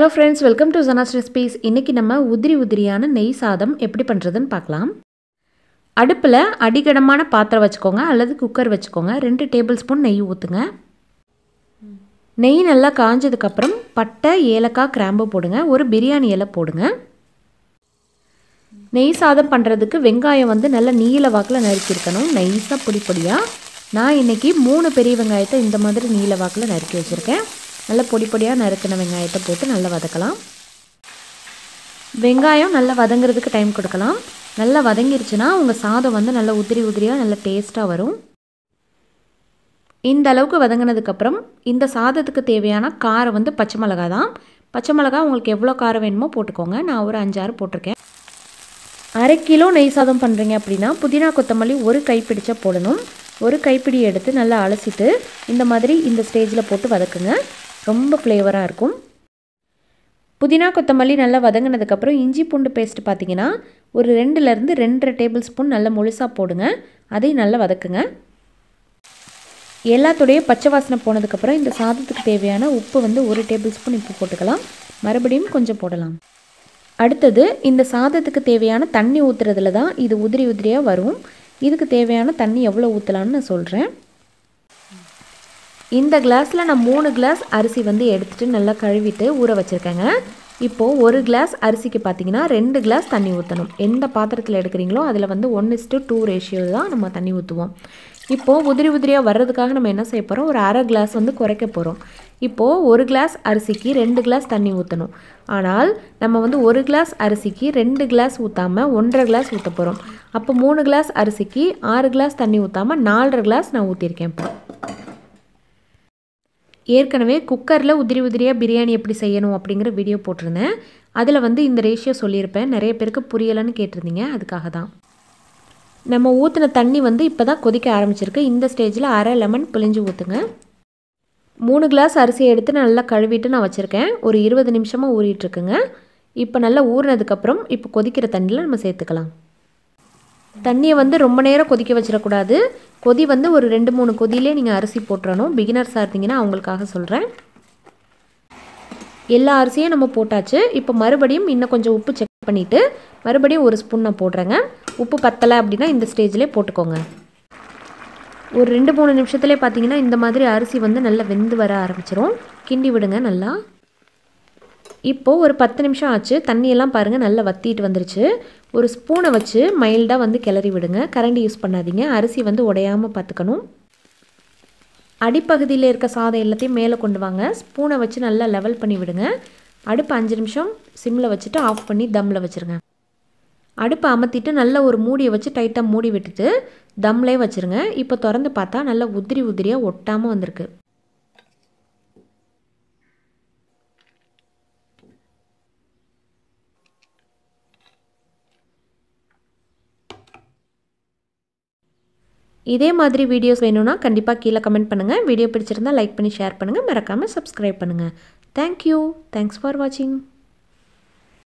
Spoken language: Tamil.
Hello friends welcome to Jana's recipes இன்றைக்கி நம்ம உதிரி உதிரியான நெய் சாதம் எப்படி பண்ணுறதுன்னு பார்க்கலாம். அடுப்பில் அடிகடமான பாத்திரம் வச்சுக்கோங்க அல்லது குக்கர் வச்சுக்கோங்க. ரெண்டு டேபிள் ஸ்பூன் நெய் ஊற்றுங்க நெய் நல்லா காஞ்சதுக்கப்புறம் பட்டை ஏலக்காய் கிராம்பு போடுங்க. ஒரு பிரியாணி இலை போடுங்க. நெய் சாதம் பண்ணுறதுக்கு வெங்காயம் வந்து நல்லா நீல வாக்கில் நறுக்கியிருக்கணும். நைஸாக பொடி பொடியாக நான் இன்றைக்கி மூணு பெரிய வெங்காயத்தை இந்த மாதிரி நீல வாக்கில் நறுக்கி வச்சுருக்கேன். நல்லா பொடி பொடியாக நறுக்கின வெங்காயத்தை போட்டு நல்லா வதக்கலாம். வெங்காயம் நல்லா வதங்குறதுக்கு டைம் கொடுக்கலாம். நல்லா வதங்கிருச்சுன்னா உங்கள் சாதம் வந்து நல்லா உதிரி உதிரியாக நல்லா டேஸ்ட்டாக வரும். இந்த அளவுக்கு வதங்கினதுக்கப்புறம் இந்த சாதத்துக்கு தேவையான காரம் வந்து பச்சை மிளகா தான். பச்சை மிளகா உங்களுக்கு எவ்வளோ காரம் வேணுமோ போட்டுக்கோங்க. நான் ஒரு அஞ்சாறு போட்டிருக்கேன். அரை கிலோ நெய் சாதம் பண்ணுறீங்க அப்படின்னா புதினா கொத்தமல்லி ஒரு கைப்பிடிச்சா போடணும். ஒரு கைப்பிடி எடுத்து நல்லா அலசிட்டு இந்த மாதிரி இந்த ஸ்டேஜில் போட்டு வதக்குங்க. ரொம்ப ஃப்ளேவராக இருக்கும். புதினா கொத்தமல்லி நல்லா வதங்கினதுக்கப்புறம் இஞ்சி பூண்டு பேஸ்ட் பார்த்தீங்கன்னா ஒரு ரெண்டுலேருந்து ரெண்டரை டேபிள் ஸ்பூன் நல்லா முழுசாக போடுங்க. அதையும் நல்லா வதக்குங்க. எல்லாத்துடைய பச்சை வாசனை போனதுக்கப்புறம் இந்த சாதத்துக்கு தேவையான உப்பு வந்து ஒரு டேபிள் ஸ்பூன் உப்பு போட்டுக்கலாம். மறுபடியும் கொஞ்சம் போடலாம். அடுத்தது இந்த சாதத்துக்கு தேவையான தண்ணி ஊற்றுறதுல தான் இது உதிரி உதிரியாக வரும். இதுக்கு தேவையான தண்ணி எவ்வளோ ஊற்றலான்னு நான் சொல்கிறேன் இந்த கிளாஸில் நான் மூணு கிளாஸ் அரிசி வந்து எடுத்துகிட்டு நல்லா கழுவிட்டு ஊற வச்சுருக்கேங்க. இப்போது ஒரு கிளாஸ் அரிசிக்கு பார்த்தீங்கன்னா ரெண்டு கிளாஸ் தண்ணி ஊற்றணும் எந்த பாத்திரத்தில் எடுக்கிறீங்களோ அதில் வந்து ஒன் இஸ்டு டூ ரேஷியோ தான் நம்ம தண்ணி ஊற்றுவோம் இப்போது உதிரி உதிரியாக வர்றதுக்காக நம்ம என்ன செய்ய போகிறோம் ஒரு அரை கிளாஸ் வந்து குறைக்க போகிறோம் இப்போது ஒரு கிளாஸ் அரிசிக்கு ரெண்டு கிளாஸ் தண்ணி ஊற்றணும் ஆனால் நம்ம வந்து ஒரு கிளாஸ் அரிசிக்கு ரெண்டு கிளாஸ் ஊற்றாமல் ஒன்றரை கிளாஸ் ஊற்ற போகிறோம் அப்போ மூணு கிளாஸ் அரிசிக்கு ஆறு கிளாஸ் தண்ணி ஊற்றாமல் நாலரை கிளாஸ் நான் ஊற்றிருக்கேன் இப்போ. ஏற்கனவே குக்கரில் உதிரி உதிரியாக பிரியாணி எப்படி செய்யணும் அப்படிங்கிற வீடியோ போட்டிருந்தேன். அதில் வந்து இந்த ரேஷியோ சொல்லியிருப்பேன். நிறைய பேருக்கு புரியலைன்னு கேட்டிருந்தீங்க. அதுக்காக தான். நம்ம ஊற்றின தண்ணி வந்து இப்போ தான் கொதிக்க ஆரம்பிச்சிருக்கு. இந்த ஸ்டேஜில் அரை லெமன் பிழிஞ்சு ஊற்றுங்க மூணு கிளாஸ் அரிசியை எடுத்து நல்லா கழுவிட்டு நான் வச்சுருக்கேன். ஒரு இருபது நிமிஷமாக ஊறிட்டுருக்குங்க இப்போ நல்லா ஊறினதுக்கப்புறம் இப்போ கொதிக்கிற தண்ணியில் நம்ம சேர்த்துக்கலாம். தண்ணியை வந்து ரொம்ப நேரம் கொதிக்க வச்சிடக்கூடாது. கொதி வந்து ஒரு ரெண்டு மூணு கொதியிலே நீங்கள் அரிசி போட்டுறணும். பிகினர்ஸாக இருந்தீங்கன்னா அவங்களுக்காக சொல்கிறேன் எல்லா அரிசியும் நம்ம போட்டாச்சு. இப்போ மறுபடியும் இன்னும் கொஞ்சம் உப்பு செக் பண்ணிவிட்டு மறுபடியும் ஒரு ஸ்பூன் நான் போடுறேங்க. உப்பு பத்தலை அப்படின்னா இந்த ஸ்டேஜ்லேயே போட்டுக்கோங்க. ஒரு ரெண்டு மூணு நிமிஷத்துலேயே பார்த்தீங்கன்னா இந்த மாதிரி அரிசி வந்து நல்லா வெந்து வர ஆரம்பிச்சிரும். கிண்டி விடுங்க நல்லா. இப்போது ஒரு பத்து நிமிஷம் ஆச்சு தண்ணியெல்லாம் பாருங்கள் நல்லா வத்திட்டு வந்துருச்சு. ஒரு ஸ்பூனை வச்சு மைல்டாக வந்து கிளறி விடுங்க. கரண்டி யூஸ் பண்ணாதீங்க. அரிசி வந்து உடையாமல் பார்த்துக்கணும் அடிப்பகுதியில் இருக்க சாதம் எல்லாத்தையும் மேலே கொண்டு வாங்க. ஸ்பூனை வச்சு நல்லா லெவல் பண்ணி விடுங்க. அடுப்பு அஞ்சு நிமிஷம் சிம்மில் வச்சுட்டு ஆஃப் பண்ணி தம்மில் வச்சுருங்க. அடுப்பை அமர்த்திட்டு நல்ல ஒரு மூடியை வச்சு டைட்டாக மூடி விட்டுட்டு தம்லே வச்சுருங்க. இப்போ திறந்து பார்த்தா நல்லா உதிரி உதிரியாக ஒட்டாமல் வந்திருக்கு. இதே மாதிரி வீடியோஸ் வேணும்னா கண்டிப்பாக கீழே கமெண்ட் பண்ணுங்கள் வீடியோ பிடிச்சிருந்தா லைக் பண்ணி ஷேர் பண்ணுங்கள் மறக்காமல் சப்ஸ்கிரைப் பண்ணுங்கள் தேங்க்யூ தேங்க்ஸ் ஃபார் வாட்சிங்